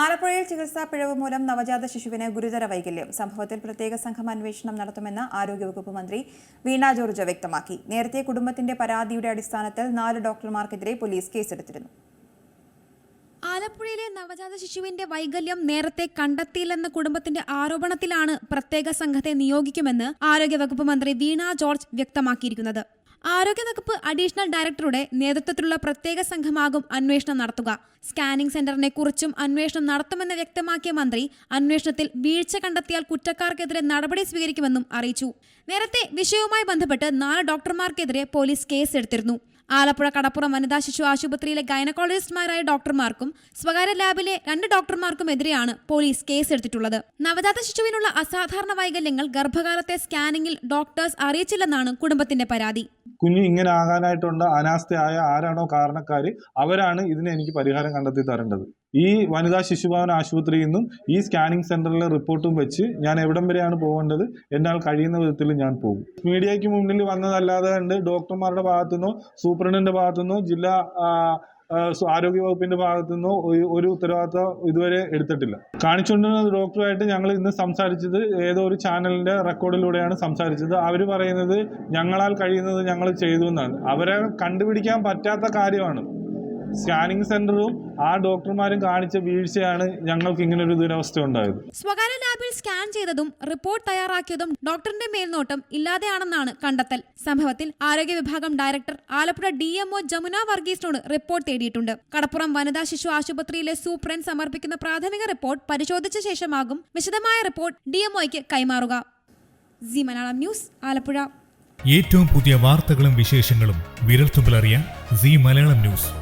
ആലപ്പുഴയിൽ ചികിത്സാ പിഴവ് മൂലം നവജാത ശിശുവിന് ഗുരുതര വൈകല്യം. സംഭവത്തിൽ പ്രത്യേക സംഘം അന്വേഷണം നടത്തുമെന്ന് ആരോഗ്യവകുപ്പ് മന്ത്രി വീണ ജോർജ് വ്യക്തമാക്കി. നേരത്തെ കുടുംബത്തിന്റെ പരാതിയുടെ അടിസ്ഥാനത്തിൽ നാല് ഡോക്ടർമാർക്കെതിരെ പോലീസ് കേസെടുത്തിരുന്നു. ആലപ്പുഴയിലെ നവജാത ശിശുവിന്റെ വൈകല്യം നേരത്തെ കണ്ടെത്തിയില്ലെന്ന കുടുംബത്തിന്റെ ആരോപണത്തിലാണ് പ്രത്യേക സംഘത്തെ നിയോഗിക്കുമെന്ന് ആരോഗ്യവകുപ്പ് മന്ത്രി വീണ ജോർജ് വ്യക്തമാക്കിയിരിക്കുന്നത്. ആരോഗ്യവകുപ്പ് അഡീഷണൽ ഡയറക്ടറുടെ നേതൃത്വത്തിലുള്ള പ്രത്യേക സംഘമാകും അന്വേഷണം നടത്തുക. സ്കാനിംഗ് സെന്ററിനെ കുറിച്ചും അന്വേഷണം നടത്തുമെന്ന് വ്യക്തമാക്കിയ മന്ത്രി അന്വേഷണത്തിൽ വീഴ്ച കണ്ടെത്തിയാൽ കുറ്റക്കാർക്കെതിരെ നടപടി സ്വീകരിക്കുമെന്നും അറിയിച്ചു. നേരത്തെ വിഷയവുമായി ബന്ധപ്പെട്ട് നാല് ഡോക്ടർമാർക്കെതിരെ പോലീസ് കേസെടുത്തിരുന്നു. ആലപ്പുഴ കടപ്പുറം വനിതാ ശിശു ആശുപത്രിയിലെ ഗൈനക്കോളജിസ്റ്റുമാരായ ഡോക്ടർമാർക്കും സ്വകാര്യ ലാബിലെ രണ്ട് ഡോക്ടർമാർക്കുമെതിരെയാണ് പോലീസ് കേസെടുത്തിട്ടുള്ളത്. നവജാത ശിശുവിനുള്ള അസാധാരണ വൈകല്യങ്ങൾ ഗർഭകാലത്തെ സ്കാനിംഗിൽ ഡോക്ടേഴ്സ് അറിയിച്ചില്ലെന്നാണ് കുടുംബത്തിന്റെ പരാതി. കുഞ്ഞ് ഇങ്ങനെ ആകാനായിട്ടുണ്ട് അനാസ്ഥയായ ആരാണോ കാരണക്കാർ അവരാണ് ഇതിന് എനിക്ക് പരിഹാരം കണ്ടെത്തി തരേണ്ടത്. ഈ വനിതാ ശിശുഭവൻ ആശുപത്രിയിൽ നിന്നും ഈ സ്കാനിങ് സെന്ററിലെ റിപ്പോർട്ടും വെച്ച് ഞാൻ എവിടം വരെയാണ് പോകേണ്ടത്? എന്നാൽ കഴിയുന്ന വിധത്തിൽ ഞാൻ പോകും. മീഡിയയ്ക്ക് മുന്നിൽ വന്നതല്ലാതെ കണ്ട് ഡോക്ടർമാരുടെ ഭാഗത്തുനിന്നോ സൂപ്രണ്ടിന്റെ ഭാഗത്തുനിന്നോ ജില്ലാ ആരോഗ്യ വകുപ്പിന്റെ ഭാഗത്തു ഒരു- ഒരു ഉത്തരവാദിത്തം ഇതുവരെ എടുത്തിട്ടില്ല. കാണിച്ചുകൊണ്ടിരുന്ന ഡോക്ടറുമായിട്ട് ഞങ്ങൾ ഇന്ന് സംസാരിച്ചത് ഏതോ ഒരു ചാനലിന്റെ റെക്കോർഡിലൂടെയാണ് സംസാരിച്ചത്. അവർ പറയുന്നത് ഞങ്ങളാൽ കഴിയുന്നത് ഞങ്ങൾ ചെയ്തു എന്നാണ് അവരെ കണ്ടുപിടിക്കാൻ പറ്റാത്ത കാര്യമാണ്. സ്കാനിങ് സെന്ററും ആ ഡോക്ടർമാരും കാണിച്ച വീഴ്ചയാണ് ഞങ്ങൾക്ക് ഇങ്ങനെ ഒരു ദുരവസ്ഥ ഉണ്ടായത്. സ്വകാര്യ ലാബിൽ സ്കാൻ ചെയ്തതും റിപ്പോർട്ട് തയ്യാറാക്കിയതും ഡോക്ടറിന്റെ മേൽനോട്ടം ഇല്ലാതെയാണെന്നാണ് കണ്ടെത്തൽ. സംഭവത്തിൽ ആരോഗ്യ വിഭാഗം director Alappuzha D MO Jamuna വർഗീസിനോട് report തേടിയിട്ടുണ്ട്. കടപ്പുറം വനിതാ ശിശു ആശുപത്രിയിലെ സൂപ്രണ്ട് സമർപ്പിക്കുന്ന പ്രാഥമിക റിപ്പോർട്ട് പരിശോധിച്ച ശേഷമാകും വിശദമായ റിപ്പോർട്ട് ഡി എംഒയ്ക്ക് കൈമാറുക. G Malayalam news Alappuzha. ഏറ്റവും പുതിയ വാർത്തകളും വിശേഷങ്ങളും വിരൽത്തുമ്പിലറിയാൻ സി മലയാളം ന്യൂസ്.